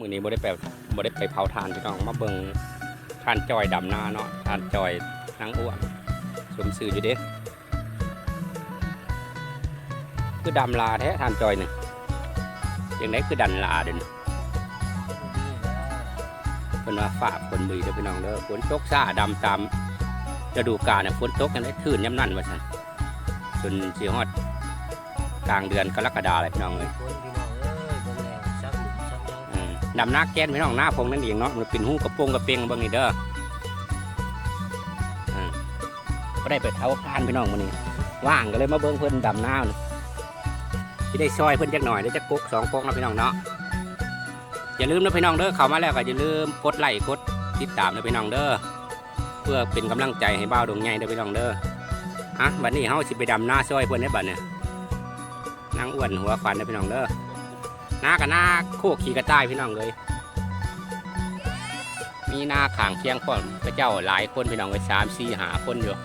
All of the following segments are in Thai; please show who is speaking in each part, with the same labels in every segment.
Speaker 1: มือนี้บ่ได้ไปบ่ได้ไปเผาทานพี่น้องมาเบิ่งทานจอยดำนาเนาะทานจอยนางอ้วนสมซื่ออยู่เด้คือดำลาแท้ทานจอยนี่ยังไงคือดันลาเด่นเพิ่นว่าฟ้าฝนมือเด้อพี่น้องเด้อฝนตกซ่าดำตามฤดูกาลเนี่ยฝนตกกันได้ทื่นย่ำนั่นว่าซั่นจนสิฮอดกลางเดือนกรกฎาคมเลยพี่น้องเอ้ย ดำนาแกนพี่น้องหน้าพงนั่นเองเนาะมันเป็นหูกระโปรงกระเปงบางนี่เด้ออ่าก็ได้ไปเท้าพานพี่น้องมันนี้ว่างก็เลยมาเบิ้งเพิ่นดำน้าที่ได้ซอยเพิ่นจักหน่อยได้จักกุ๊กสองกุ๊กนะพี่น้องเนาะอย่าลืมนะพี่น้องเด้อเข้ามาแล้วก็อย่าลืมกดไลค์กดติดตามนะพี่น้องเด้อเพื่อเป็นกำลังใจให้บ้าวดวงใหญ่เด้อพี่น้องเด้ออะบัดนี้เฮาสิไปดำหน้าซอยเพิ่นได้บัดเนี่ยนางอ้วนหัวควันนะพี่น้องเด้อ น้ากับหน้าโคกขี่กระต่ายพี่น้องเลย มีหน้าขางเคียงคนพระเจ้าหลายคนพี่น้องเลยสามสี่หาคนอยู่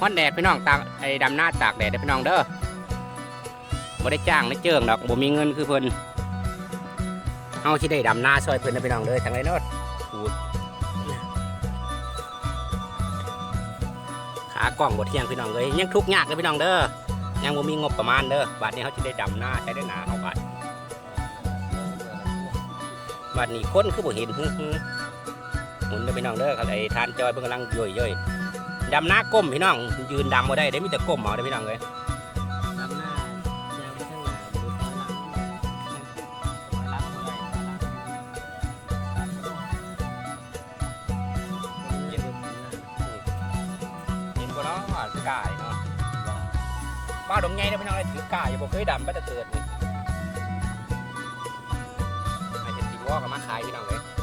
Speaker 1: ฮอนแดดพี่น้องตากไอ้ดำหน้าตากแดดเด้พี่น้องเด้อบ่ได้จ้างได้เจิงดอกบ่มีเงินคือเพิ่นเอาที่ได้ดำหน้าซอยเพิ่นนะพี่น้องเด้อทางไรโนดขูดขากล้องบดเที่ยงพี่น้องเลยยังทุกข์ยากเลยพี่น้องเด้อยังบ่มีงบประมาณเด้อบัดนี้เขาจะได้ดำหน้าใช้ได้หนาเอาบัด บัดนี้คนคือบ่เห็นฮึฮึหมุนเด้อพี่น้องเด้อครับไอ้ทานจอยเพิ่นกำลังย่อยย่อยๆดำหน้าก้มพี่น้อง ยืนดำบ่ได้เด้มีแต่ก้มเอาเด้อพี่น้องเอ้ย
Speaker 2: ดำหน้ายางไปข้างหน้าดูข้างหลังหลังบ่ได้เย็น
Speaker 1: เห็นบ่เนาะกายเนาะบ้าดงใหญ่เด้อพี่น้องเอ้ยถือกายบ่เคยดำไปแต่เกิดนี่ พ่อกับมาขายพี่น้องเลย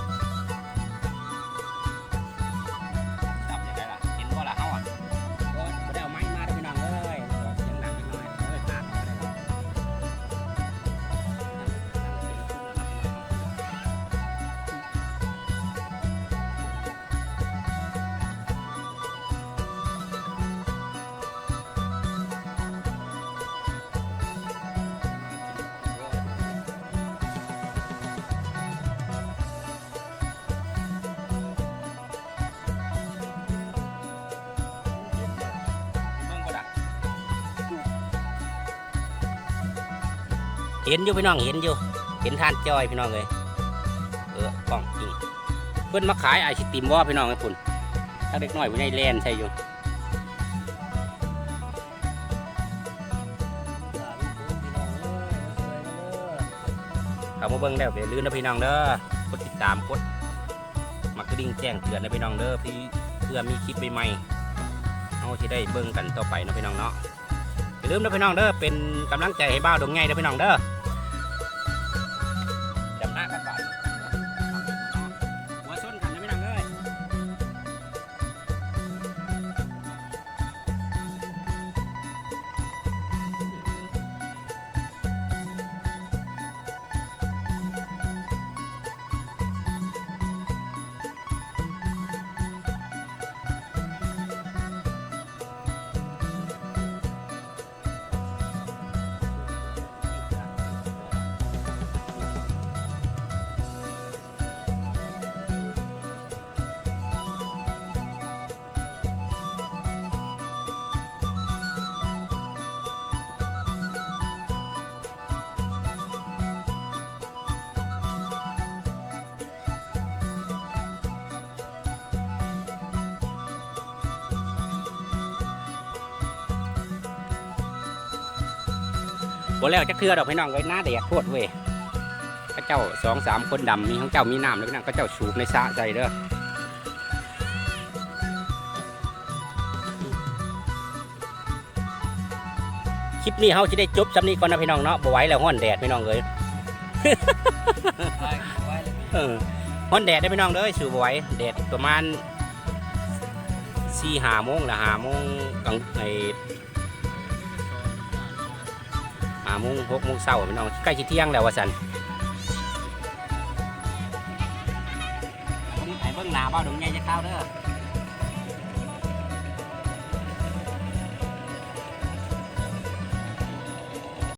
Speaker 1: เห็นอยู่พี่น้องเห็นอยู่ เห็นท่านจอยพี่น้องเลยเออกล้องจริงเพิ่อนมาขายไอศติมว่าพี่น้องไอ้ปุ่นถ้าเด็กน้อยผู้ใหญ่แลนใช่อยู่เอามาเบิ่งแล้วอย่าลืมนะพี่น้องเด้อกดติดตามกดมักกระดิ่งแจ้งเตือนนะพี่น้องเด้อพี่เพื่อมีคลิปใหม่ๆเอาที่ได้เบิ่งกันต่อไปนะพี่น้องเนาะอย่าลืมนะพี่น้องเด้อเป็นกำลังใจให้บ้าวดงไงนะพี่น้องเด้อ บ่แล้วจักเทือดอกพี่น้องเลยหน้าแดดโพดเว้ยพระเจ้าสองสามคนดำมีของเจ้ามีน้ำแล้วพี่น้องก็เจ้าสูบในสระใจเด้อคลิปนี้เฮาสิได้จบสำนี้ก่อนนะพี่น้องเนาะบ่ไหวแล้วฮ้อนแดดพี่น้องเอ้ยเออฮ้อนแดดได้พี่น้องเด้อสูบบ่ไหวแดดประมาณสี่หาโมงละหาโมงกลางไอ หาโมุงหกโมงเช้าพี่น้องใกล้จะเที่ยงแล้ววะสันไอ้เบิ้งหนาเบ้าดงใหญ่จะเข้าเด้อ